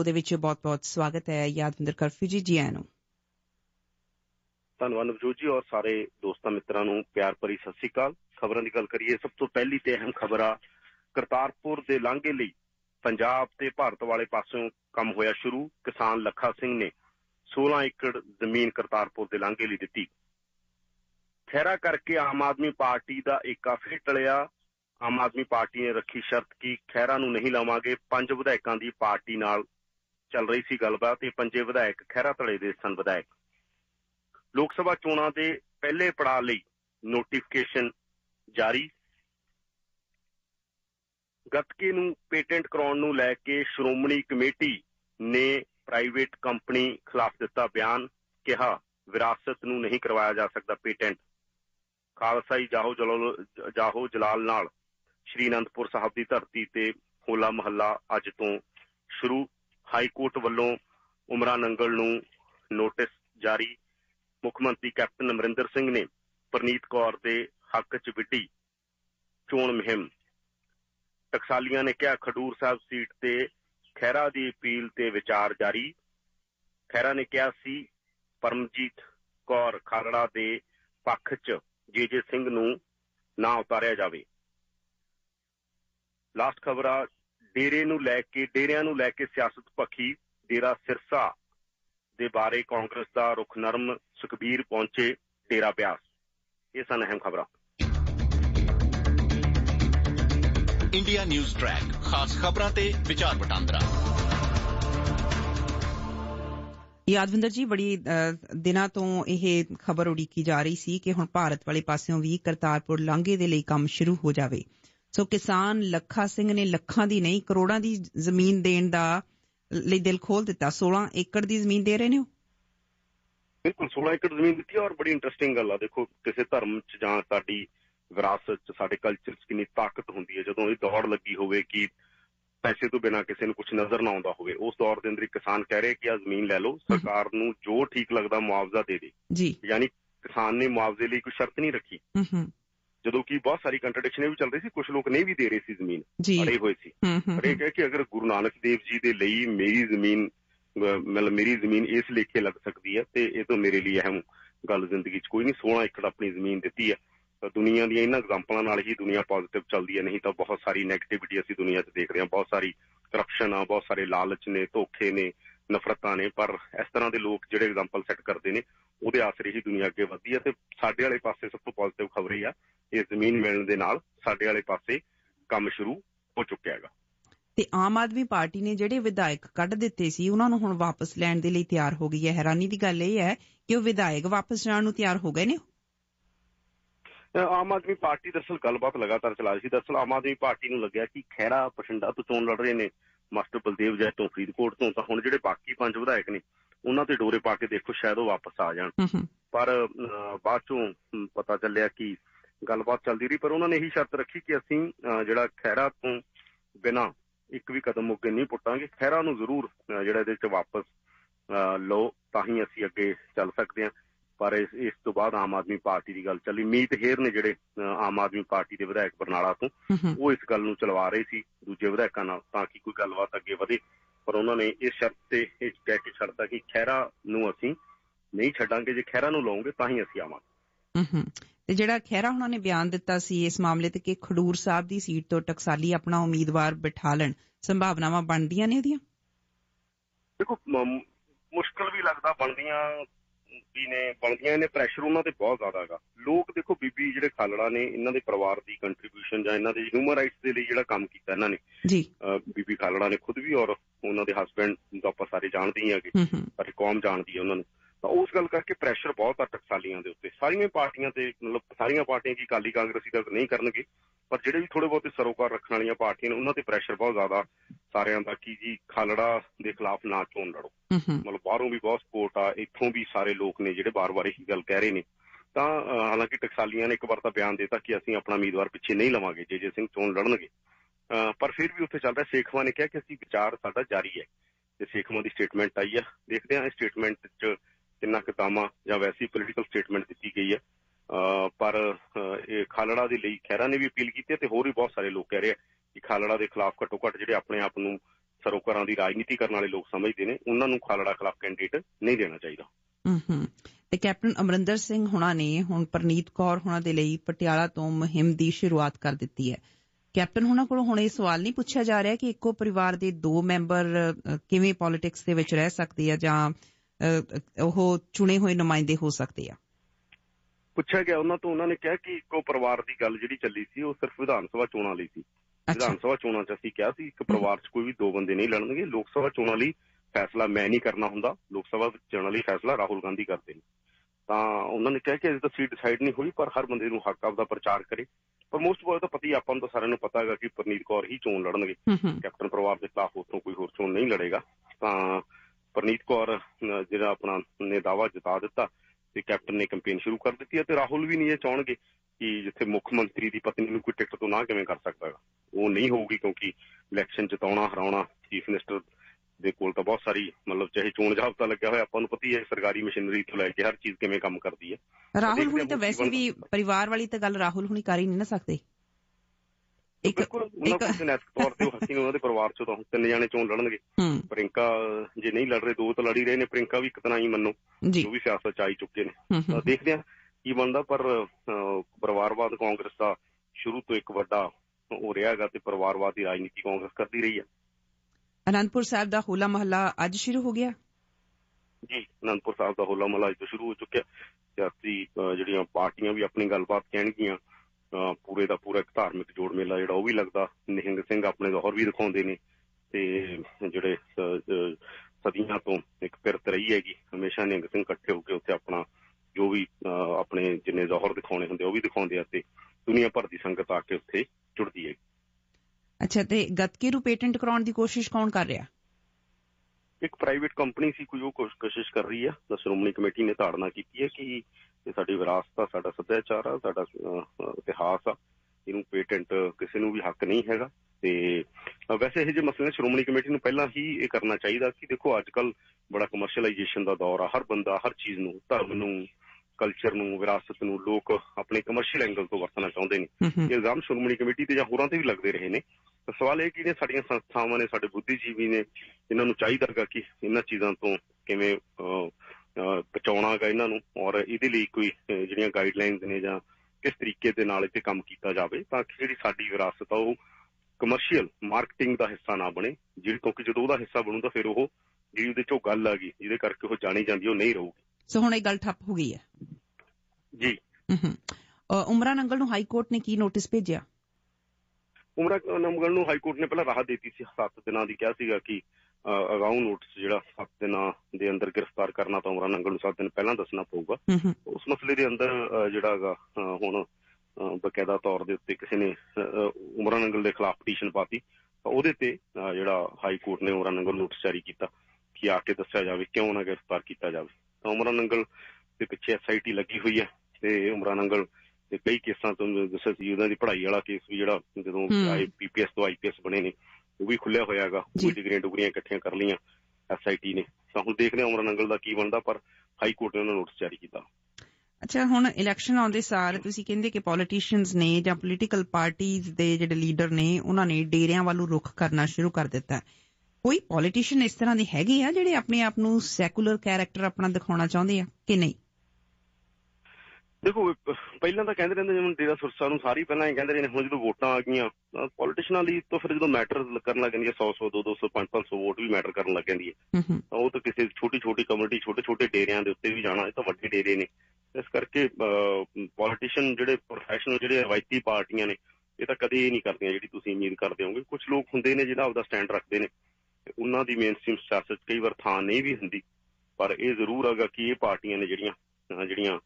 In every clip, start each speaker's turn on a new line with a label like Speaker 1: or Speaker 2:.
Speaker 1: ਉਹਦੇ ਵਿੱਚ ਬਹੁਤ-ਬਹੁਤ ਸਵਾਗਤ ਹੈ ਯਾਦਵਿੰਦਰ ਕਰਫਿਊ ਜੀ ਜੀ ਆਇਆਂ ਨੂੰ।
Speaker 2: ਧੰਨਵਾਦ ਨਵਜੋਤ ਜੀ ਔਰ ਸਾਰੇ ਦੋਸਤਾਂ ਮਿੱਤਰਾਂ ਨੂੰ ਪਿਆਰ ਭਰੀ ਸਤਿ ਸ੍ਰੀ ਅਕਾਲ। ਖਬਰਾਂ ਦੀ ਗੱਲ ਕਰੀਏ, ਸਭ ਤੋਂ ਪਹਿਲੀ ਤੇ ਅਹਿਮ ਖਬਰ ਆ, ਕਰਤਾਰਪੁਰ ਦੇ ਲਾਂਘੇ ਲਈ ਪੰਜਾਬ ਤੇ ਭਾਰਤ ਵਾਲੇ ਪਾਸਿਓਂ ਕੰਮ ਹੋਇਆ ਸ਼ੁਰੂ। ਕਿਸਾਨ ਲੱਖਾ ਸਿੰਘ ਨੇ 16 ਏਕੜ ਜ਼ਮੀਨ ਕਰਤਾਰਪੁਰ ਦੇ ਲਾਂਘੇ ਲਈ ਦਿੱਤੀ। ਖੈਰਾ ਕਰਕੇ ਆਮ ਆਦਮੀ ਪਾਰਟੀ ਦਾ ਏਕਾ ਫਿਰ ਟਲਿਆ। ਆਮ ਆਦਮੀ ਪਾਰਟੀ ਨੇ ਰੱਖੀ ਸ਼ਰਤ ਕਿ ਖੈਰਾ ਨੂੰ ਨਹੀਂ ਲਾਵਾਂਗੇ। ਪੰਜ ਵਿਧਾਇਕਾਂ ਦੀ ਪਾਰਟੀ ਨਾਲ ਚੱਲ ਰਹੀ ਸੀ ਗੱਲਬਾਤ, ਤੇ ਪੰਜੇ ਵਿਧਾਇਕ ਖੈਰਾ ਤਲੇ ਦੇ ਸਨ ਵਿਧਾਇਕ। ਲੋਕ ਸਭਾ ਚੋਣਾਂ ਦੇ ਪਹਿਲੇ ਪੜਾਅ ਲਈ ਨੋਟੀਫਿਕੇਸ਼ਨ ਜਾਰੀ। ਗੱਤਕੇ ਨੂੰ ਪੇਟੈਂਟ ਕਰਾਉਣ ਨੂੰ ਲੈ ਕੇ ਸ਼੍ਰੋਮਣੀ ਕਮੇਟੀ ਨੇ ਪ੍ਰਾਈਵੇਟ ਕੰਪਨੀ ਖਿਲਾਫ ਦਿੱਤਾ ਬਿਆਨ, ਕਿਹਾ ਵਿਰਾਸਤ ਨੂੰ ਨਹੀਂ ਕਰਵਾਇਆ ਜਾ ਸਕਦਾ ਪੇਟੈਂਟ ਖਾਲਸਾਈ ਜਾਹੋ ਜਲਾਲ ਜਾਹੋ ਜਲਾਲ ਨਾਲ ਸ਼੍ਰੀ ਅਨੰਦਪੁਰ ਸਾਹਿਬ ਦੀ ਧਰਤੀ ਤੇ ਹੋਲਾ ਮਹੱਲਾ ਅੱਜ ਤੋਂ ਸ਼ੁਰੂ ਹਾਈ ਕੋਰਟ ਵੱਲੋਂ ਉਮਰਾ ਨੰਗਲ ਨੂੰ ਨੋਟਿਸ ਜਾਰੀ। ਮੁੱਖ ਮੰਤਰੀ ਕੈਪਟਨ ਅਮਰਿੰਦਰ ਸਿੰਘ ਨੇ ਪ੍ਰਨੀਤ ਕੌਰ ਦੇ ਹੱਕ 'ਚ ਵਿੱਢੀ ਚੋਣ ਮੁਹਿੰਮ। ਟਕਸਾਲੀਆਂ ਨੇ ਕਿਹਾ, ਖਡੂਰ ਸਾਹਿਬ ਸੀਟ ਤੇ ਖੈਰਾ ਦੀ ਅਪੀਲ ਤੇ ਵਿਚਾਰ ਜਾਰੀ। ਖੈਰਾ ਨੇ ਕਿਹਾ ਸੀ, ਪਰਮਜੀਤ ਕੌਰ ਖਾਲੜਾ ਦੇ ਪੱਖ 'ਚ ਜੇਜੇ ਸਿੰਘ ਨੂੰ ਨਾ ਉਤਾਰਿਆ ਜਾਵੇ। ਲਾਸਟ ਖਬਰ ਆ ਡੇਰੇ ਨੂੰ ਲੈ ਕੇ ਡੇਰਿਆਂ ਨੂੰ ਲੈ ਕੇ ਸਿਆਸਤ ਪੱਖੀ ਡੇਰਾ ਸਿਰਸਾ ਦੇ ਬਾਰੇ ਕਾਂਗਰਸ ਦਾ ਰੁਖ ਨਰਮ ਸੁਖਬੀਰ ਪਹੁੰਚੇ ਡੇਰਾ ਬਿਆਸ। ਇਹ ਸਨ ਅਹਿਮ ਖਬਰਾਂ।
Speaker 3: ਇੰਡੀਆ ਨਿਊਜ਼ ਟਰੈਕ ਖਾਸ ਖਬਰਾਂ ਤੇ ਵਿਚਾਰ ਵਟਾਂਦਰਾ।
Speaker 1: ਯਾਦਵਿੰਦਰ ਜੀ ਬੜੀ ਦਿਨਾਂ ਤੋਂ ਇਹ ਖਬਰ ਉਡੀਕੀ ਜਾ ਰਹੀ ਸੀ ਕਿ ਹੁਣ ਭਾਰਤ ਵਾਲੇ ਪਾਸਿਓਂ ਵੀ ਕਰਤਾਰਪੁਰ ਲਾਂਘੇ ਦੇ ਲਈ ਕੰਮ ਸ਼ੁਰੂ ਹੋ ਜਾਵੇ। ਸੋ ਕਿਸਾਨ ਲੱਖਾ ਸਿੰਘ ਨੇ ਲੱਖਾਂ ਦੀ ਨਹੀਂ ਕਰੋੜਾਂ ਦੀ ਜ਼ਮੀਨ ਦੇਣ ਦਾ ਲਈ ਦਿਲ ਖੋਲ ਦਿੱਤਾ। 16 ਏਕੜ ਦੀ ਜ਼ਮੀਨ ਦੇ ਰਹੇ ਨੇ ਉਹ?
Speaker 2: ਬਿਲਕੁਲ 16 ਏਕੜ ਜ਼ਮੀਨ ਦਿੱਤੀ ਔਰ ਬੜੀ ਇੰਟਰਸਟਿੰਗ ਗੱਲ ਆ। ਦੇਖੋ ਕਿਸੇ ਧਰਮ 'ਚ ਜਾਂ ਸਾਡੀ ਵਿਰਾਸਤ 'ਚ ਸਾਡੇ ਕਲਚਰ 'ਚ ਕਿੰਨੀ ਤਾਕਤ ਹੁੰਦੀ ਹੈ। ਜਦੋਂ ਇਹ ਦੌੜ ਲੱਗੀ ਹੋਵੇ ਕਿ ਪੈਸੇ ਤੋਂ ਬਿਨਾ ਕਿਸੇ ਨੂੰ ਕੁਝ ਨਜ਼ਰ ਨਾ ਆਉਂਦਾ ਹੋਵੇ ਉਸ ਦੌਰ ਦੇ ਅੰਦਰ ਇੱਕ ਕਿਸਾਨ ਕਹਿ ਰਿਹਾ ਕਿ ਆ ਜ਼ਮੀਨ ਲੈ ਲਓ ਸਰਕਾਰ ਨੂੰ ਜੋ ਠੀਕ ਲੱਗਦਾ ਮੁਆਵਜ਼ਾ ਦੇ ਦੇ।
Speaker 1: ਜੀ।
Speaker 2: ਯਾਨੀ ਕਿਸਾਨ ਨੇ ਮੁਆਵਜ਼ੇ ਲਈ ਕੋਈ ਸ਼ਰਤ ਨਹੀਂ ਰੱਖੀ।
Speaker 1: ਹੂੰ ਹੂੰ।
Speaker 2: ਜਦੋਂ ਕਿ ਬਹੁਤ ਸਾਰੀ ਕੰਟਰਡਿਕਸ਼ਨਾਂ ਵੀ ਚੱਲ ਰਹੀ ਸੀ ਕੁਝ ਲੋਕ ਨਹੀਂ ਵੀ ਦੇ ਰਹੇ ਸੀ ਜ਼ਮੀਨ ਅੜੇ ਹੋਏ ਸੀ।
Speaker 1: ਹੂੰ ਹੂੰ
Speaker 2: ਪਰ ਇਹ ਕਹੇ ਕਿ ਅਗਰ ਗੁਰੂ ਨਾਨਕ ਦੇਵ ਜੀ ਦੇ ਲਈ ਮੇਰੀ ਜ਼ਮੀਨ ਮਤਲਬ ਮੇਰੀ ਜ਼ਮੀਨ ਇਸ ਲੇਖੇ ਲੱਗ ਸਕਦੀ ਹੈ ਤੇ ਇਹ ਤਾਂ ਮੇਰੇ ਲਈ ਅਹਿਮ ਗੱਲ ਜ਼ਿੰਦਗੀ 'ਚ ਕੋਈ ਨਹੀਂ 16 ਏਕੜ ਆਪਣੀ ਜ਼ਮੀਨ ਦਿੱਤੀ ਹੈ। ਤਾਂ ਦੁਨੀਆ ਦੀਆਂ ਇਹਨਾਂ ਐਗਜ਼ਾਮਪਲਾਂ ਨਾਲ ਹੀ ਦੁਨੀਆ ਪੋਜ਼ਿਟਿਵ ਚੱਲਦੀ ਹੈ ਨਹੀਂ ਤਾਂ ਬਹੁਤ ਸਾਰੀ ਨੈਗੇਟਿਵਿਟੀ ਅਸੀਂ ਦੁਨੀਆ 'ਚ ਦੇਖ ਰਹੇ ਹਾਂ। ਬਹੁਤ ਸਾਰੀ ਕਰਪਸ਼ਨ ਆ ਬਹੁਤ ਸਾਰੇ ਲਾਲਚ ਨੇ ਧੋਖੇ ਨੇ ਨਫ਼ਰਤਾਂ ਨੇ ਪਰ ਇਸ ਤਰ੍ਹਾਂ ਦੇ ਲੋਕ ਜਿਹੜੇ ਐਗਜ਼ਾਮਪਲ ਸੈੱਟ ਕਰਦੇ ਨੇ ਉਹਦੇ ਆਸਰੇ ਹੀ ਦੁਨੀਆ ਅੱਗੇ ਵਧਦੀ ਹੈ ਤੇ ਸਾਡੇ ਵਾਲੇ ਪਾਸੇ ਸਭ ਤੋਂ ਪੋਜ਼ਿਟਿਵ ਖਬਰ ਇਹ ਆ ਇਹ ਜ਼ਮੀਨ ਮਿਲਣ ਦੇ ਨਾਲ ਸਾਡੇ ਵਾਲੇ ਪਾਸੇ ਕੰਮ ਸ਼ੁਰੂ ਹੋ ਚੁੱਕਿਆ ਹੈਗਾ।
Speaker 1: ਤੇ ਆਮ ਆਦਮੀ ਪਾਰਟੀ ਨੇ ਜਿਹੜੇ ਵਿਧਾਇਕ ਕੱਢ ਦਿੱਤੇ ਸੀ ਉਹਨਾਂ ਨੂੰ ਹੁਣ ਵਾਪਸ ਲੈਣ ਦੇ ਲਈ ਤਿਆਰ ਹੋ ਗਈ ਹੈ। ਹੈਰਾਨੀ ਦੀ ਗੱਲ ਇਹ ਹੈ ਕਿ ਉਹ ਵਿਧਾਇਕ ਵਾਪਸ ਜਾਣ ਨੂੰ ਤਿਆਰ ਹੋ ਗਏ ਨੇ।
Speaker 2: ਆਮ ਆਦਮੀ ਪਾਰਟੀ ਦਰਸਲ ਗੱਲਬਾਤ ਲਗਾਤਾਰ ਚਲਾ ਰਹੀ ਸੀ। ਦਰਸਲ ਆਮ ਆਦਮੀ ਪਾਰਟੀ ਨੂੰ ਲੱਗਿਆ ਕਿ ਖੈਰਾ ਪਛੰਡਾ ਤੋਂ ਚੋਣ ਲੜ ਰਹੇ ਨੇ। ਮਾਸਟਰ ਬਲਦੇਵ ਜੈ ਤੋਂ ਫਰੀਦਕੋਟ ਤੋਂ। ਤਾਂ ਹੁਣ ਜਿਹੜੇ ਬਾਕੀ ਪੰਜ ਵਿਧਾਇਕ ਨੇ ਉਹਨਾਂ ਤੇ ਡੋਰੇ ਪਾ ਕੇ ਦੇਖੋ ਸ਼ਾਇਦ ਉਹ ਵਾਪਸ ਆ ਜਾਣ। ਪਰ ਬਾਅਦ ਚੋਂ ਪਤਾ ਚੱਲਿਆ ਕਿ ਗੱਲਬਾਤ ਚੱਲਦੀ ਰਹੀ ਪਰ ਉਹਨਾਂ ਨੇ ਇਹੀ ਸ਼ਰਤ ਰੱਖੀ ਕਿ ਅਸੀਂ ਜਿਹੜਾ ਖੈਰਾ ਤੋਂ ਬਿਨਾ ਇੱਕ ਵੀ ਕਦਮ ਅੱਗੇ ਨਹੀਂ ਪੁੱਟਾਂਗੇ। ਖੈਰਾ ਨੂੰ ਜ਼ਰੂਰ ਜਿਹੜਾ ਇਹਦੇ ਵਿੱਚ ਵਾਪਸ ਲਓ ਤਾਂ ਹੀ ਅਸੀਂ ਅੱਗੇ ਚੱਲ ਸਕਦੇ ਹਾਂ। ਪਰ ਇਸ ਇਸ ਤੋਂ ਬਾਅਦ ਆਮ ਆਦਮੀ ਪਾਰਟੀ ਦੀ ਗੱਲ ਚੱਲੀ। ਮੀਤ ਹੇਰ ਨੇ ਜਿਹੜੇ ਆਮ ਆਦਮੀ ਪਾਰਟੀ ਦੇ ਵਿਧਾਇਕ ਬਰਨਾਲਾ ਤੋਂ ਉਹ ਇਸ ਗੱਲ ਨੂੰ ਚਲਵਾ ਰਹੇ ਸੀ ਦੂਜੇ ਵਿਧਾਇਕਾਂ ਨਾਲ ਤਾਂ ਕਿ ਕੋਈ ਗੱਲਬਾਤ ਅੱਗੇ ਵਧੇ। ਪਰ ਉਹਨਾਂ ਨੇ ਇਸ ਸ਼ਰਤ ਤੇ ਇਹ ਕਹਿ ਕੇ ਛੱਡਤਾ ਕਿ ਖੈਰਾ ਨੂੰ ਅਸੀਂ ਨਹੀਂ ਛੱਡਾਂਗੇ। ਜੇ ਖੈਰਾ ਨੂੰ ਲਾਉਂਗੇ ਤਾਂ ਹੀ ਅਸੀਂ ਆਵਾਂਗੇ।
Speaker 1: ਹੂੰ ਤੇ ਜਿਹੜਾ ਖੈਰਾ ਉਹਨਾਂ ਨੇ ਬਿਆਨ ਦਿੱਤਾ ਸੀ ਇਸ ਮਾਮਲੇ ਤੇ ਕਿ ਖਡੂਰ ਸਾਹਿਬ ਦੀ ਸੀਟ ਤੋਂ ਟਕਸਾਲੀ ਆਪਣਾ ਉਮੀਦਵਾਰ ਬਿਠਾ ਲੈਣ ਸੰਭਾਵਨਾਵਾਂ ਬਣਦੀਆਂ ਨੇ ਇਹਦੀਆਂ?
Speaker 2: ਦੇਖੋ ਮੁਸ਼ਕਲ ਵੀ ਲੱਗਦਾ ਬਣਦੀਆਂ ਵੀ ਨੇ ਬਣਦੀਆਂ ਨੇ ਪ੍ਰੈਸ਼ਰ ਉਹਨਾਂ ਤੇ ਬਹੁਤ ਜ਼ਿਆਦਾ ਹੈਗਾ। ਲੋਕ ਦੇਖੋ ਬੀਬੀ ਜਿਹੜੇ ਖਾਲੜਾ ਨੇ ਇਹਨਾਂ ਦੇ ਪਰਿਵਾਰ ਦੀ ਕੰਟਰੀਬਿਊਸ਼ਨ ਜਾਂ ਇਹਨਾਂ ਦੇ ਹਿਊਮਨ ਰਾਈਟਸ ਦੇ ਲਈ ਜਿਹੜਾ ਕੰਮ ਕੀਤਾ ਇਹਨਾਂ ਨੇ।
Speaker 1: ਜੀ।
Speaker 2: ਬੀਬੀ ਖਾਲੜਾ ਨੇ ਖੁਦ ਵੀ ਔਰ ਉਹਨਾਂ ਦੇ ਹਸਬੰਡ ਨੂੰ ਆਪਾਂ ਸਾਰੇ ਜਾਣਦੇ ਹੀ ਹੈਗੇ। ਸਾਰੀ ਕੌਮ ਜਾਣਦੀ ਹੈ ਉਹਨਾਂ ਨੂੰ। ਤਾਂ ਉਸ ਗੱਲ ਕਰਕੇ ਪ੍ਰੈਸ਼ਰ ਬਹੁਤ ਆ ਟਕਸਾਲੀਆਂ ਦੇ ਉੱਤੇ। ਸਾਰੀਆਂ ਪਾਰਟੀਆਂ ਤੇ ਮਤਲਬ ਸਾਰੀਆਂ ਪਾਰਟੀਆਂ ਕੀ ਕਾਲੀ ਕਾਂਗਰਸੀ ਤਾਂ ਨਹੀਂ ਕਰਨਗੇ ਪਰ ਜਿਹੜੇ ਵੀ ਥੋੜੇ ਬਹੁਤੇ ਸਰੋਕਾਰ ਰੱਖਣ ਵਾਲੀਆਂ ਪਾਰਟੀਆਂ ਨੇ ਉਹਨਾਂ ਤੇ ਪ੍ਰੈਸ਼ਰ ਬਹੁਤ ਜ਼ਿਆਦਾ ਸਾਰਿਆਂ ਦਾ ਕੀ ਜੀ ਖਾਲੜਾ ਦੇ ਖਿਲਾਫ ਨਾ ਚੋਣ ਲੜੋ। ਮਤਲਬ ਬਾਹਰੋਂ ਵੀ ਬਹੁਤ ਸਪੋਰਟ ਆ ਇੱਥੋਂ ਵੀ ਸਾਰੇ ਲੋਕ ਨੇ ਜਿਹੜੇ ਬਾਰ-ਬਾਰ ਇਹੀ ਗੱਲ ਕਹਿ ਰਹੇ ਨੇ। ਤਾਂ ਹਾਲਾਂਕਿ ਟਕਸਾਲੀਆਂ ਨੇ ਇੱਕ ਵਾਰ ਤਾਂ ਬਿਆਨ ਦਿੱਤਾ ਕਿ ਅਸੀਂ ਆਪਣਾ ਉਮੀਦਵਾਰ ਪਿੱਛੇ ਨਹੀਂ ਲਵਾਂਗੇ ਜੇ ਜੇ ਸਿੰਘ ਚੋਣ ਲੜਨਗੇ। ਪਰ ਫਿਰ ਵੀ ਉੱਥੇ ਚੱਲਦਾ ਸੇਖਵਾ ਨੇ ਕਿਹਾ ਕਿ ਅਸੀਂ ਵਿਚਾਰ ਸਾਡਾ ਜਾਰੀ ਹੈ। ਤੇ ਸੇਖਵਾ ਦੀ ਸਟੇਟਮੈਂਟ ਆਈ ਆ। ਦੇਖਦੇ ਹਾਂ ਇਸ ਸਟੇਟਮੈਂਟ 'ਚ ਕਿੰਨਾ ਕਿਤਾਮਾ ਜਾਂ ਵੈਸੀ ਪੋਲੀਟੀਕਲ ਸਟੇਟਮੈਂਟ ਦਿੱਤੀ ਗਈ ਹੈ। ਪਰ ਇਹ ਖਾਲੜਾ ਦੇ ਲਈ ਖੈਰਾ ਨੇ ਵੀ ਅਪੀਲ ਕੀਤੀ ਤੇ ਹੋਰ ਵੀ ਬਹੁਤ ਸਾਰੇ ਲੋਕ ਕਹਿ ਰਹੇ ਆ ਕਿ ਖਾਲੜਾ ਦੇ ਖਿਲਾਫ ਘੱਟੋ ਘੱਟ ਜਿਹੜੇ ਆਪਣੇ ਆਪ ਨੂੰ ਸਰੋਕਾਰਾਂ ਦੀ ਰਾਜਨੀਤੀ ਕਰਨ ਵਾਲੇ ਲੋਕ ਸਮਝਦੇ ਨੇ, ਉਹਨਾਂ ਨੂੰ ਖਾਲੜਾ ਖਿਲਾਫ ਕੈਂਡੀਡੇਟ ਨਹੀਂ ਦੇਣਾ ਚਾਹੀਦਾ।
Speaker 1: ਹੂੰ ਤੇ ਕੈਪਟਨ ਅਮਰਿੰਦਰ ਸਿੰਘ ਹੁਣਾ ਨੇ ਹੁਣ ਪ੍ਰਨੀਤ ਕੌਰ ਹੁਣਾਂ ਦੇ ਲਈ ਪਟਿਆਲਾ ਤੋਂ ਮੁਹਿੰਮ ਦੀ ਸ਼ੁਰੂਆਤ ਕਰ ਦਿੱਤੀ ਹੈ। ਕੈਪਟਨ ਹੁਣਾ ਕੋਲੋਂ ਹੁਣ ਇਹ ਸਵਾਲ ਨਹੀਂ ਪੁੱਛਿਆ ਜਾ ਰਿਹਾ ਕਿ ਇੱਕੋ ਪਰਿਵਾਰ ਦੇ ਦੋ ਮੈਂਬਰ ਕਿਵੇਂ ਪੋਲਿਟਿਕਸ ਦੇ ਵਿੱਚ ਰਹਿ ਸਕਦੇ ਆ ਜਾਂ ਉਹ ਚੁਣੇ ਹੋਏ ਨੁਮਾਇੰਦੇ ਹੋ ਸਕਦੇ ਆ।
Speaker 2: ਪੁੱਛਿਆ ਗਿਆ ਉਹਨਾਂ ਤੋਂ ਉਹਨਾਂ ਨੇ ਕਿਹਾ ਕਿ ਇੱਕੋ ਪਰਿਵਾਰ ਦੀ ਗੱਲ ਜਿਹੜੀ ਚੱਲੀ ਸੀ ਉਹ ਸਿਰਫ ਵਿਧਾਨ ਸਭਾ ਚੋਣਾਂ ਲਈ ਸੀ। ਵਿਧਾਨ ਸਭਾ ਚੋਣਾਂ 'ਚ ਅਸੀਂ ਕਿਹਾ ਸੀ ਇੱਕ ਪਰਿਵਾਰ 'ਚ ਕੋਈ ਵੀ ਦੋ ਬੰਦੇ ਨਹੀਂ ਲੜਨਗੇ। ਲੋਕ ਸਭਾ ਚੋਣਾਂ ਲਈ ਫੈਸਲਾ ਮੈਂ ਨਹੀਂ ਕਰਨਾ ਹੁੰਦਾ। ਲੋਕ ਸਭਾ ਚੋਣਾਂ ਲਈ ਫੈਸਲਾ ਰਾਹੁਲ ਗਾਂਧੀ ਕਰਦੇ ਨੇ। ਤਾਂ ਉਹਨਾਂ ਨੇ ਕਿਹਾ ਕਿ ਅਜੇ ਤਾਂ ਸੀਟ ਡਿਸਾਈਡ ਨਹੀਂ ਹੋਈ ਪਰ ਹਰ ਬੰਦੇ ਨੂੰ ਹੱਕ ਆਪਦਾ ਪ੍ਰਚਾਰ ਕਰੇ। ਪਰ ਮੋਸਟ ਬਹੁਤ ਤਾਂ ਪਤਾ ਹੀ ਆਪਾਂ ਨੂੰ ਤਾਂ ਸਾਰਿਆਂ ਨੂੰ ਪਤਾ ਹੈਗਾ ਕਿ ਪ੍ਰਨੀਤ ਕੌਰ ਹੀ ਚੋਣ ਲੜਨਗੇ। ਕੈਪਟਨ ਪਰਿਵਾਰ ਦੇ ਖਿਲਾਫ ਉੱਥੋਂ ਕੋਈ ਹੋਰ ਚੋਣ ਨਹੀਂ ਲੜੇਗਾ। ਤਾਂ ਪ੍ਰਨੀਤ ਕੌਰ ਜਿਹੜਾ ਆਪਣਾ ਨੇ ਦਾਵਾ ਜਤਾ ਦਿੱਤਾ ਤੇ ਕੈਪਟਨ ਨੇ ਕੈਂਪੇਨ ਸ਼ੁਰੂ ਕਰ ਦਿੱਤੀ ਹੈ ਤੇ ਰਾਹੁਲ ਵੀ ਨਹੀਂ ਇਹ ਚਾਹਣਗੇ ਕਿ ਜਿੱਥੇ ਮੁੱਖ ਮੰਤਰੀ ਦੀ ਪਤਨੀ ਨੂੰ ਕੋਈ ਟਿਕਟ ਤੋਂ ਨਾ ਕਿਵੇਂ ਕਰ ਸਕਦਾ ਉਹ ਨਹੀਂ ਹੋਊਗੀ ਕਿਉਂਕਿ ਇਲੈਕਸ਼ਨ ਜਿਤਾਉਣਾ ਹਰਾਉਣਾ ਚੀਫ ਮਿਨਿਸਟਰ ਦੇ ਕੋਲ ਤਾਂ ਬਹੁਤ ਸਾਰੀ ਮਤਲਬ ਚਾਹੇ ਚੋਣ ਜਾਬਤਾ ਲੱਗਿਆ ਹੋਇਆ ਆਪਾਂ ਨੂੰ ਪਤਾ ਹੀ ਹੈ ਸਰਕਾਰੀ ਮਸ਼ੀਨਰੀ ਤੋਂ ਲੈ ਕੇ ਹਰ ਚੀਜ਼ ਕਿਵੇਂ ਕੰਮ ਕਰਦੀ ਹੈ
Speaker 1: ਰਾਹੁਲ ਹੁਣੀ ਤਾਂ ਵੈਸੇ ਵੀ। ਪਰਿਵਾਰ ਵਾਲੀ ਤਾਂ ਗੱਲ ਰਾਹੁਲ ਹੁਣੀ ਕਰ ਹੀ ਨਹੀਂ ਨਾ ਸਕਦੇ ਇੱਕ ਇੱਕ-
Speaker 2: ਨੈਤਿਕ ਤੌਰ ਤੇ ਉਹ ਹਸੀ ਉਹਨਾਂ ਦੇ ਪਰਿਵਾਰ ਚੋਂ ਤਾਂ ਤਿੰਨ ਜਾਣੇ ਚੋਣ ਲੜਨਗੇ। ਪ੍ਰਿੰਕਾ ਜੇ ਨਹੀਂ ਲੜ ਰਹੇ ਦੋ ਤਾਂ ਲੜ ਰਹੇ ਨੇ। ਪ੍ਰਿੰਕਾ ਵੀ ਇੱਕ ਤਰ੍ਹਾਂ ਹੀ ਮੰਨੋ
Speaker 1: ਜੀ।
Speaker 2: ਜੋ ਵੀ ਸਿਆਸਤ ਚ ਆਈ ਚੁੱਕੇ ਨੇ। ਤਾਂ ਦੇਖਦੇ ਹਾਂ ਕੀ ਬਣਦਾ ਪਰ ਪਰਿਵਾਰਵਾਦ ਕਾਂਗਰਸ ਦਾ ਸ਼ੁਰੂ ਤੋਂ ਇੱਕ ਵੱਡਾ ਹੋ ਰਿਹਾ ਹੈਗਾ ਤੇ ਪਰਿਵਾਰਵਾਦ ਦੀ ਰਾਜਨੀਤੀ ਕਾਂਗਰਸ ਕਰਦੀ ਰਹੀ ਹੈ।
Speaker 1: ਅਨੰਦਪੁਰ ਸਾਹਿਬ ਦਾ ਹੋਲਾ ਮਹੱਲਾ ਅੱਜ ਸ਼ੁਰੂ ਹੋ ਗਿਆ?
Speaker 2: ਜੀ ਅਨੰਦਪੁਰ ਸਾਹਿਬ ਦਾ ਹੋਲਾ ਮਹੱਲਾ ਅੱਜ ਤੋਂ ਸ਼ੁਰੂ ਹੋ ਚੁੱਕਿਆ। ਸਿਆਸੀ ਜਿਹੜੀਆਂ ਪਾਰਟੀਆਂ ਵੀ ਆਪਣੀ ਗੱਲਬਾਤ ਕਹਿਣਗੀਆਂ ਪੂਰੇ ਦਾ ਪੂਰਾ ਇੱਕ ਧਾਰਮਿਕ ਜੋੜ ਮੇਲਾ ਜਿਹੜਾ ਉਹ ਵੀ ਲੱਗਦਾ। ਨਿਹੰਗ ਸਿੰਘ ਆਪਣੇ ਜ਼ੋਹਰ ਵੀ ਦਿਖਾਉਂਦੇ ਨੇ ਤੇ ਜਿਹੜੇ ਸਦੀਆਂ ਤੋਂ ਇੱਕ ਪਿਰਤ ਰਹੀ ਹੈਗੀ। ਹਮੇਸ਼ਾ ਨਿਹੰਗ ਸਿੰਘ ਇਕੱਠੇ ਹੋ ਕੇ ਉੱਥੇ ਆਪਣਾ ਜੋ ਵੀ ਆਪਣੇ ਜਿੰਨੇ ਜ਼ੋਹਰ ਦਿਖਾਉਣੇ ਹੁੰਦੇ ਉਹ ਵੀ ਦਿਖਾਉਂਦੇ ਆ ਤੇ ਦੁਨੀਆ ਭਰ ਦੀ ਸੰਗਤ ਆ ਕੇ ਉੱਥੇ ਜੁੜਦੀ ਹੈ
Speaker 1: ਅੱਛਾ ਤੇ ਗੱਤਕੇ ਨੂੰ ਪੇਟੈਂਟ ਕਰਾਉਣ ਦੀ ਕੋਸ਼ਿਸ਼ ਕੌਣ ਕਰ ਰਿਹਾ?
Speaker 2: ਇੱਕ ਪ੍ਰਾਈਵੇਟ ਕੰਪਨੀ ਸੀ ਕੋਈ ਉਹ ਕੋਸ਼- ਕੋਸ਼ਿਸ਼ ਕਰ ਰਹੀ ਹੈ ਤਾਂ ਸ਼੍ਰੋਮਣੀ ਕਮੇਟੀ ਨੇ ਧਾਰਨਾ ਕੀਤੀ ਹੈ ਕਿ ਇਹ ਸਾਡੀ ਵਿਰਾਸਤ ਆ ਸਾਡਾ ਸੱਭਿਆਚਾਰ ਆ ਸਾਡਾ ਇਤਿਹਾਸ ਆ ਇਹਨੂੰ ਪੇਟੈਂਟ ਕਿਸੇ ਨੂੰ ਵੀ ਹੱਕ ਨਹੀਂ ਹੈਗਾ। ਤੇ ਵੈਸੇ ਇਹ ਜਿਹੇ ਮਸਲੇ ਸ਼੍ਰੋਮਣੀ ਕਮੇਟੀ ਨੂੰ ਪਹਿਲਾਂ ਹੀ ਇਹ ਕਰਨਾ ਚਾਹੀਦਾ ਸੀ ਦੇਖੋ ਅੱਜ ਕੱਲ ਬੜਾ ਕਮਰਸ਼ੀਅਲਾਈਜੇਸ਼ਨ ਦਾ ਦੌਰ ਆ ਹਰ ਬੰਦਾ ਹਰ ਚੀਜ਼ ਨੂੰ ਧਰਮ ਨੂੰ ਕਲਚਰ ਨੂੰ ਵਿਰਾਸਤ ਨੂੰ ਲੋਕ ਆਪਣੇ ਕਮਰਸ਼ੀਅਲ ਐਂਗਲ ਤੋਂ ਵਰਤਣਾ ਚਾਹੁੰਦੇ ਨੇ। ਇਹ ਇਲਜ਼ਾਮ ਸ਼੍ਰੋਮਣੀ ਕਮੇਟੀ ਤੇ ਜਾਂ ਹੋਰਾਂ ਤੇ ਵੀ ਲੱਗਦੇ ਰਹੇ ਨੇ। ਤਾਂ ਸਵਾਲ ਇਹ ਕਿ ਜਿਹੜੀਆਂ ਸਾਡੀਆਂ ਸੰਸਥਾਵਾਂ ਨੇ ਸਾਡੇ ਬੁੱਧੀਜੀਵੀ ਨੇ ਇਹਨਾਂ ਨੂੰ ਚਾਹੀਦਾ ਹੈਗਾ ਕਿ ਇਹਨਾਂ ਚੀਜ਼ਾਂ ਤੋਂ ਕਿਵੇਂ ਬਚਾਉਣਾ ਹੈਗਾ ਇਹਨਾਂ ਨੂੰ ਔਰ ਇਹਦੇ ਲਈ ਕੋਈ ਜਿਹੜੀਆਂ ਗਾਈਡਲਾਈਨਸ ਨੇ ਜਾਂ ਕਿਸ ਤਰੀਕੇ ਦੇ ਨਾਲ ਇੱਥੇ ਕੰਮ ਕੀਤਾ ਜਾਵੇ ਤਾਂ ਕਿ ਜਿਹੜੀ ਸਾਡੀ ਵਿਰਾਸਤ ਆ ਉਹ ਕਮਰਸ਼ੀਅਲ ਮਾਰਕੀਟਿੰਗ ਦਾ ਹਿੱਸਾ ਨਾ ਬਣੇ। ਜਿਹੜੀ ਕਿਉਂਕਿ ਜਦੋਂ ਉਹਦਾ ਹਿੱਸਾ ਬਣੂ ਤਾਂ ਫਿਰ ਉਹ ਜਿਹੜੀ ਉਹਦੇ ਚੋਂ ਗੱਲ ਆ ਗਈ ਜਿਹਦੇ ਕਰਕੇ ਉਹ ਜਾਣੀ ਜਾਂਦੀ ਉਹ ਨਹੀਂ ਰਹੂਗੀ।
Speaker 1: ਸੋ ਹੁਣ ਇਹ ਗੱਲ ਠੱਪ ਹੋ ਗਈ ਹੈ।
Speaker 2: ਜੀ।
Speaker 1: ਹੂੰ ਹੂੰ ਅ, ਉਮਰਾ ਨੰਗਲ ਨੂੰ ਹਾਈ ਕੋਰਟ ਨੇ ਕੀ ਨੋਟਿਸ ਭੇਜਿਆ?
Speaker 2: ਉਮਰਾ ਨਮਗਲ ਨੂੰ ਹਾਈ ਕੋਰਟ ਨੇ ਪਹਿਲਾਂ ਰਾਹਤ ਦਿੱਤੀ ਸੀ 7 ਦਿਨਾਂ ਦੀ ਕਿਹਾ ਸੀਗਾ ਕਿ ਅਗਾਊਂ ਨੋਟਿਸ ਜਿਹੜਾ 7 ਦਿਨਾਂ ਦੇ ਅੰਦਰ ਗ੍ਰਿਫਤਾਰ ਕਰਨਾ ਤਾਂ ਉਮਰਾ ਨੰਗਲ ਨੂੰ 7 ਦਿਨ ਪਹਿਲਾਂ ਦੱਸਣਾ ਪਊਗਾ। ਉਸ ਮਸਲੇ ਦੇ ਅੰਦਰ ਜਿਹੜਾ ਹੈਗਾ ਹੁਣ ਬਕਾਇਦਾ ਤੌਰ ਦੇ ਉੱਤੇ ਕਿਸੇ ਨੇ ਅਹ, ਉਮਰਾ ਨੰਗਲ ਦੇ ਖਿਲਾਫ ਪਟੀਸ਼ਨ ਪਾਤੀ ਉਹਦੇ ਤੇ ਜਿਹੜਾ ਹਾਈ ਕੋਰਟ ਨੇ ਉਮਰਾ ਨੰਗਲ ਨੂੰ ਨੋਟਿਸ ਜਾਰੀ ਕੀਤਾ ਕਿ ਆ ਕੇ ਦੱਸਿਆ ਜਾਵੇ ਕਿਉਂ ਨਾ ਗ੍ਰਿਫਤਾਰ ਕੀਤਾ ਜਾਵੇ। ਤਾਂ ਉਮਰਾ ਨੰਗਲ ਦੇ ਪਿੱਛੇ ਐਸਆਈਟੀ ਲੱਗੀ ਹੋਈ ਹੈ ਤੇ ਉਮਰਾ ਨੰਗਲ ਤੇ ਕਈ ਕੇਸਾਂ ਤੋਂ ਦੱਸਿਆ ਸੀ ਉਹਨਾਂ ਦੀ ਪੜ੍ਹਾਈ ਵਾਲਾ ਕੇਸ ਵੀ ਜਿਹੜਾ ਜਦੋਂ। ਆਏ ਪੀਪੀਐਸ ਤੋਂ ਆਈਪੀਐਸ ਬਣੇ ਨੇ ਉਹ ਵੀ ਖੁੱਲਿਆ ਹੋਇਆ ਹੈਗਾ। ਉਹ ਡਿਗਰੀਆਂ ਡੁਗਰੀਆਂ ਇਕੱਠੀਆਂ ਕਰ ਲਈਆਂ ਐਸਆਈਟੀ ਨੇ। ਤਾਂ ਹੁਣ ਦੇਖਦੇ ਹਾਂ ਉਮਰਾ ਨੰਗਲ ਦਾ ਕੀ ਬਣਦਾ ਪਰ ਹਾਈ ਕੋਰਟ ਨੇ ਉਹਨਾਂ ਨੋਟਿਸ ਜਾਰੀ ਕੀਤਾ।
Speaker 1: ਅੱਛਾ ਹੁਣ ਇਲੈਕਸ਼ਨ ਆਉਂਦੇ ਸਾਰ ਤੁਸੀਂ ਕਹਿੰਦੇ ਕਿ ਪੋਲੀਟੀਸ਼ੀਅਨਸ ਨੇ ਜਾਂ ਪੋਲੀਟੀਕਲ ਪਾਰਟੀਆਂ ਦੇ ਜਿਹੜੇ ਲੀਡਰ ਨੇ ਉਹਨਾਂ ਨੇ ਡੇਰਿਆਂ ਵੱਲੋਂ ਰੁਖ ਕਰਨਾ ਸ਼ੁਰੂ ਕਰ ਦਿੱਤਾ। ਕੋਈ ਪੋਲੀਟੀਸ਼ੀਅਨ ਇਸ ਤਰ੍ਹਾਂ ਦੇ ਹੈਗੇ ਆ ਜਿਹੜੇ ਆਪਣੇ ਆਪ ਨੂੰ ਸੈਕੂਲਰ ਕੈਰੈਕਟਰ ਆਪਣਾ ਦਿਖਾਉਣਾ ਚਾਹੁੰਦੇ ਆ ਕਿ ਨਹੀਂ?
Speaker 2: ਦੇਖੋ ਪਹਿਲਾਂ ਤਾਂ ਕਹਿੰਦੇ ਰਹਿੰਦੇ ਜਿਵੇਂ ਡੇਰਾ ਸੁਰਸਾ ਨੂੰ ਸਾਰੀ ਪਹਿਲਾਂ ਹੀ ਕਹਿੰਦੇ ਰਹੇ ਨੇ ਹੁਣ ਜਦੋਂ ਵੋਟਾਂ ਆ ਗਈਆਂ ਪੋਲੀਟੀਸ਼ਨਾਂ ਲਈ ਤਾਂ ਫਿਰ ਜਦੋਂ ਮੈਟਰ ਕਰਨ ਲੱਗ ਜਾਂਦੀ ਹੈ 100 100 200 500 500 ਵੋਟ ਵੀ ਮੈਟਰ ਕਰਨ ਲੱਗ ਜਾਂਦੀ ਹੈ। ਤਾਂ ਉਹ ਤਾਂ ਕਿਸੇ ਛੋਟੀ ਛੋਟੀ ਕਮਿਊਨਿਟੀ ਛੋਟੇ ਛੋਟੇ ਡੇਰਿਆਂ ਦੇ ਉੱਤੇ ਵੀ ਜਾਣਾ ਇਹ ਤਾਂ ਵੱਡੇ ਡੇਰੇ ਨੇ। ਇਸ ਕਰਕੇ ਪੋਲੀਟੀਸ਼ੀਅਨ ਜਿਹੜੇ ਪ੍ਰੋਫੈਸ਼ਨਲ ਜਿਹੜੇ ਰਵਾਇਤੀ ਪਾਰਟੀਆਂ ਨੇ ਇਹ ਤਾਂ ਕਦੇ ਇਹ ਨਹੀਂ ਕਰਦੀਆਂ ਜਿਹੜੀ ਤੁਸੀਂ ਉਮੀਦ ਕਰਦੇ ਹੋਗੇ ਕੁਝ ਲੋਕ ਹੁੰਦੇ ਨੇ ਜਿਹੜਾ ਆਪਦਾ ਸਟੈਂਡ ਰੱਖਦੇ ਨੇ। ਉਹਨਾਂ ਦੀ ਮੇਨਸਟ੍ਰੀਮ ਸਿਆਸਤ ਕਈ ਵਾਰ ਥਾਂ ਨਹੀਂ ਵੀ ਹੁੰਦੀ। ਪਰ ਇਹ ਜ਼ਰੂਰ ਹੈਗਾ ਕਿ ਇਹ ਪਾਰਟੀਆਂ ਨੇ ਜਿਹੜੀਆਂ ਜਿਹੜੀਆਂ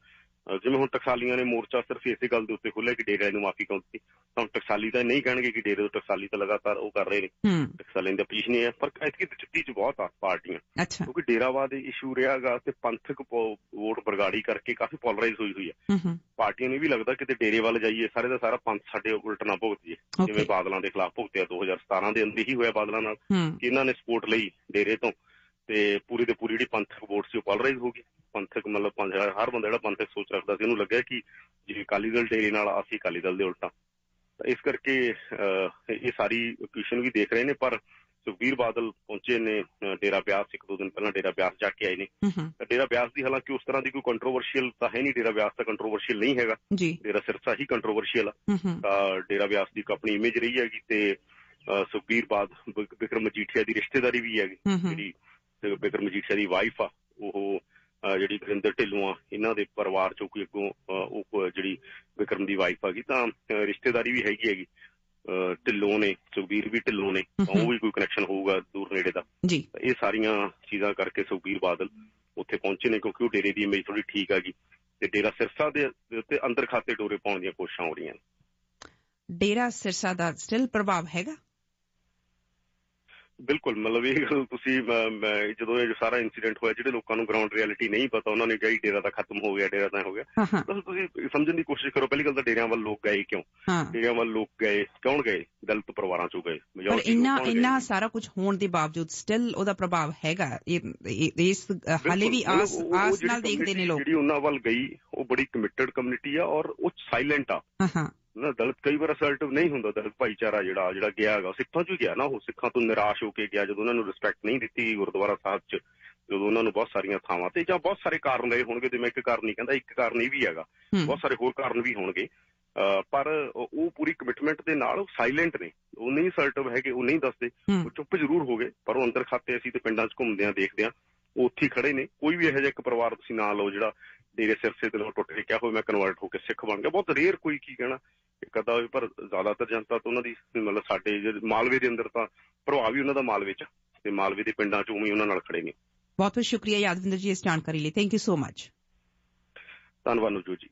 Speaker 2: ਜਿਵੇਂ ਹੁਣ ਟਕਸਾਲੀਆਂ ਨੇ ਮੋਰਚਾ ਸਿਰਫ ਇਸੇ ਗੱਲ ਦੇ ਉੱਤੇ ਖੋਲ੍ਹਿਆ ਕਿ ਡੇਰੇ ਨੂੰ ਮਾਫੀ ਕਿਉਂ ਦਿੱਤੀ ਤਾਂ ਹੁਣ ਟਕਸਾਲੀ ਤਾਂ ਨਹੀਂ ਕਹਿਣਗੇ ਕਿ ਡੇਰੇ ਤੋਂ ਟਕਸਾਲੀ ਤਾਂ ਲਗਾਤਾਰ ਉਹ ਕਰ ਰਹੇ ਨੇ।
Speaker 1: ਹੂੰ।
Speaker 2: ਟਕਸਾਲੀ ਦੀ ਪੋਜੀਸ਼ਨ ਇਹ ਹੈ ਪਰ ਐਤਕੀ ਦਿੱਤੀ ਚ ਬਹੁਤ ਆ ਪਾਰਟੀਆਂ। ਕਿਉਂਕਿ ਡੇਰਾਵਾਦ ਇਸ਼ੂ ਰਿਹਾਗਾ ਤੇ ਪੰਥਕ ਵੋਟ ਬਰਗਾੜੀ ਕਰਕੇ ਕਾਫੀ ਪੋਲਰਾਈਜ਼ ਹੋਈ ਹੋਈ ਹੈ। ਪਾਰਟੀਆਂ ਨੂੰ ਵੀ ਲੱਗਦਾ ਕਿ ਤੇ ਡੇਰੇ ਵੱਲ ਜਾਈਏ ਸਾਰੇ ਦਾ ਸਾਰਾ ਪੰਥ ਸਾਡੇ ਉਲਟ ਨਾ ਭੁਗਤੀਏ ਜਿਵੇਂ ਬਾਦਲਾਂ ਦੇ ਖਿਲਾਫ ਭੁਗਤਿਆ 2017 ਦੇ ਅੰਦਰ ਹੀ ਹੋਇਆ ਬਾਦਲਾਂ ਨਾਲ ਕਿ ਇਹਨਾਂ ਨੇ ਸਪੋਰਟ ਲਈ ਡੇਰੇ ਤੋਂ ਤੇ ਪੂਰੀ ਦੇ ਪੂਰੀ ਜਿਹੜੀ ਪੰਥਕ ਵੋਟ ਸੀ ਉਹ ਪੋਲਰਾਈਜ਼ ਹੋ ਗਈ। ਪੰਥਕ ਮਤਲਬ ਪੰਥ ਹਰ ਬੰਦਾ ਜਿਹੜਾ ਪੰਥਕ ਸੋਚ ਰੱਖਦਾ ਸੀ ਉਹਨੂੰ ਲੱਗਿਆ ਕਿ ਜੇ ਅਕਾਲੀ ਦਲ ਡੇਰੇ ਨਾਲ ਅਸੀਂ ਅਕਾਲੀ ਦਲ ਦੇ ਉਲਟਾ। ਤਾਂ ਇਸ ਕਰਕੇ ਇਹ ਸਾਰੀ ਕੁਸ਼ਨ ਵੀ ਦੇਖ ਰਹੇ ਨੇ ਪਰ ਸੁਖਬੀਰ ਬਾਦਲ ਪਹੁੰਚੇ ਨੇ ਡੇਰਾ ਬਿਆਸ ਇੱਕ ਦੋ ਦਿਨ ਪਹਿਲਾਂ ਡੇਰਾ ਬਿਆਸ ਜਾ ਕੇ ਆਏ ਨੇ। ਡੇਰਾ ਬਿਆਸ ਦੀ ਹਾਲਾਂਕਿ ਉਸ ਤਰ੍ਹਾਂ ਦੀ ਕੋਈ ਕੰਟਰੋਵਰਸ਼ੀਅਲ ਤਾਂ ਹੈ ਨਹੀਂ ਡੇਰਾ ਬਿਆਸ ਤਾਂ ਕੰਟਰੋਵਰਸ਼ੀਅਲ ਨਹੀਂ ਹੈਗਾ। ਡੇਰਾ ਸਿਰਸਾ ਹੀ ਕੰਟਰੋਵਰਸ਼ੀਅਲ ਆ। ਤਾਂ ਡੇਰਾ ਬਿਆਸ ਦੀ ਆਪਣੀ ਇਮੇਜ ਰਹੀ ਹੈਗੀ ਤੇ ਸੁਖਬੀਰ ਬਾਦ ਬਿਕਰਮ ਮਜੀਠੀਆ ਦੀ ਰਿਸ਼ਤੇਦਾਰੀ ਵੀ ਹੈਗੀ। ਜਿਹੜੀ ਤੇ ਬਿਕਰਮ ਮਜੀਠੀਆ ਦੀ ਵਾਈਫ ਆ ਉਹ ਜਿਹੜੀ ਗੁਰਿੰਦਰ ਢਿੱਲੋਂ ਆ ਇਹਨਾਂ ਦੇ ਪਰਿਵਾਰ ਚੋਂ ਕੋਈ ਅੱਗੋਂ ਉਹ ਜਿਹੜੀ ਬਿਕਰਮ ਦੀ ਵਾਈਫ ਆਗੀ ਤਾਂ ਰਿਸ਼ਤੇਦਾਰੀ ਵੀ ਹੈਗੀ ਹੈਗੀ। ਢਿੱਲੋਂ ਨੇ ਸੁਖਬੀਰ ਵੀ ਢਿੱਲੋਂ ਨੇ ਉਹ ਵੀ ਕੋਈ ਕਨੈਕਸ਼ਨ ਹੋਊਗਾ ਦੂਰ ਨੇੜੇ ਦਾ।
Speaker 1: ਜੀ।
Speaker 2: ਇਹ ਸਾਰੀਆਂ ਚੀਜ਼ਾਂ ਕਰਕੇ ਸੁਖਬੀਰ ਬਾਦਲ ਉੱਥੇ ਪਹੁੰਚੇ ਨੇ ਕਿਉਂਕਿ ਉਹ ਡੇਰੇ ਦੀ ਇਮੇਜ ਥੋੜੀ ਠੀਕ ਹੈਗੀ ਤੇ ਡੇਰਾ ਸਿਰਸਾ ਦੇ ਦੇ ਉੱਤੇ ਅੰਦਰ ਖਾਤੇ ਡੋਰੇ ਪਾਉਣ ਦੀਆਂ ਕੋਸ਼ਿਸ਼ਾਂ ਹੋ ਰਹੀਆਂ ਨੇ।
Speaker 1: ਡੇਰਾ ਸਿਰਸਾ ਦਾ ਸਟਿਲ ਪ੍ਰਭਾਵ ਹੈਗਾ?
Speaker 2: ਬਿਲਕੁਲ ਮਤਲਬ ਇਹ ਗੱਲ ਤੁਸੀਂ ਜਦੋਂ ਇਹ ਸਾਰਾ ਇਨਸੀਡੈਂਟ ਹੋਇਆ ਜਿਹੜੇ ਲੋਕਾਂ ਨੂੰ ਗਰਾਊਂਡ ਰਿਐਲਿਟੀ ਨਹੀਂ ਪਤਾ ਉਹਨਾਂ ਨੇ ਕਿਹਾ ਜੀ ਡੇਰਾ ਤਾਂ ਖਤਮ ਹੋ ਗਿਆ ਡੇਰਾ ਤਾਂ ਹੋ ਗਿਆ। ਤਾਂ ਤੁਸੀਂ ਸਮਝਣ ਦੀ ਕੋਸ਼ਿਸ਼ ਕਰੋ ਪਹਿਲੀ ਗੱਲ ਤਾਂ ਡੇਰਿਆਂ ਵੱਲ ਲੋਕ ਗਏ ਕਿਉਂ? ਡੇਰਿਆਂ ਵੱਲ ਲੋਕ ਗਏ ਕੌਣ ਗਏ? ਦਲਿਤ ਪਰਿਵਾਰਾਂ ਚੋਂ ਗਏ
Speaker 1: ਪਰ ਇੰਨਾ? ਇੰਨਾ ਸਾਰਾ ਕੁਝ ਹੋਣ ਦੇ ਬਾਵਜੂਦ ਸਟਿਲ ਉਹਦਾ ਪ੍ਰਭਾਵ ਹੈਗਾ ਇਹ ਇਸ ਹਾਲੇ ਵੀ ਆਸ ਆਸ ਨਾਲ ਦੇਖਦੇ ਨੇ ਲੋਕ।
Speaker 2: ਜਿਹੜੀ ਉਹਨਾਂ ਵੱਲ ਗਈ ਉਹ ਬੜੀ ਕਮਿਟਡ ਕਮਿਊਨਿਟੀ ਆ ਔਰ ਉਹ ਸਾਇਲੈਂਟ ਆ।
Speaker 1: ਹਾਂ ਹਾਂ।
Speaker 2: ਨਾ ਦਲਿਤ ਕਈ ਵਾਰ ਅਸਰਟਿਵ ਨਹੀਂ ਹੁੰਦਾ ਦਲਿਤ ਭਾਈਚਾਰਾ ਜਿਹੜਾ ਜਿਹੜਾ ਗਿਆ ਹੈਗਾ ਸਿੱਖਾਂ ਚੋਂ ਹੀ ਗਿਆ ਨਾ ਉਹ। ਸਿੱਖਾਂ ਤੋਂ ਨਿਰਾਸ਼ ਹੋ ਕੇ ਗਿਆ ਜਦੋਂ ਉਹਨਾਂ ਨੂੰ ਰਿਸਪੈਕਟ ਨਹੀਂ ਦਿੱਤੀ ਗਈ ਗੁਰਦੁਆਰਾ ਸਾਹਿਬ 'ਚ ਜਦੋਂ ਉਹਨਾਂ ਨੂੰ ਬਹੁਤ ਸਾਰੀਆਂ ਥਾਵਾਂ ਤੇ ਜਾਂ ਬਹੁਤ ਸਾਰੇ ਕਾਰਨ ਰਹੇ ਹੋਣਗੇ ਤੇ ਮੈਂ ਇੱਕ ਕਾਰਨ ਨਹੀਂ ਕਹਿੰਦਾ ਇੱਕ ਕਾਰਨ ਇਹ ਵੀ ਹੈਗਾ ਬਹੁਤ ਸਾਰੇ ਹੋਰ ਕਾਰਨ ਵੀ ਹੋਣਗੇ। ਪਰ ਉਹ ਪੂਰੀ ਕਮਿਟਮੈਂਟ ਦੇ ਨਾਲ ਉਹ ਸਾਇਲੈਂਟ ਨੇ। ਉਹ ਨਹੀਂ ਅਸਰਟਿਵ ਹੈਗੇ ਉਹ ਨਹੀਂ ਦੱਸਦੇ। ਉਹ ਚੁੱਪ ਜ਼ਰੂਰ ਹੋ ਗਏ ਪਰ ਉਹ ਅੰਦਰ ਖਾਤੇ ਅਸੀਂ ਤੇ ਪਿੰਡਾਂ 'ਚ ਘੁੰਮਦੇ ਆਂ ਦੇਖਦੇ ਆਂ ਉਹ ਉੱਥੇ ਖੜੇ ਨੇ। ਕੋਈ ਵੀ ਇਹੋ ਜਿਹਾ ਇੱਕ ਪਰਿਵਾਰ ਤੁਸੀਂ ਨਾਂ ਲਓ ਜਿਹੜਾ ਡੇਰੇ ਸਿਰਸੇ ਤੇ ਟੁੱਟ ਕੇ ਕਿਹਾ ਹੋਵੇ ਮੈਂ ਕਨਵਰਟ ਹੋ ਕੇ ਸਿੱਖ ਬਣ ਗਿਆ। ਬਹੁਤ ਰੇਅਰ ਕੋਈ ਕੀ ਕਹਿਣਾ ਇੱਕ ਅੱਧਾ ਹੋਵੇ ਪਰ ਜ਼ਿਆਦਾਤਰ ਜਨਤਾ ਤਾਂ ਉਹਨਾਂ ਦੀ ਮਤਲਬ ਸਾਡੇ ਮਾਲਵੇ ਦੇ ਅੰਦਰ ਤਾਂ ਪ੍ਰਭਾਵ ਵੀ ਉਹਨਾਂ ਦਾ ਮਾਲਵੇ 'ਚ ਤੇ ਮਾਲਵੇ ਦੇ ਪਿੰਡਾਂ 'ਚ ਉਵੇਂ ਉਹਨਾਂ ਨਾਲ ਖੜੇ ਨੇ।
Speaker 1: ਬਹੁਤ ਬਹੁਤ ਸ਼ੁਕਰੀਆ ਯਾਦਵਿੰਦਰ ਜੀ ਇਸ ਜਾਣਕਾਰੀ ਲਈ। ਥੈਂਕ ਯੂ ਸੋ ਮਚ
Speaker 2: ਧੰਨਵਾਦ ਨਵਜੋਤ ਜੀ।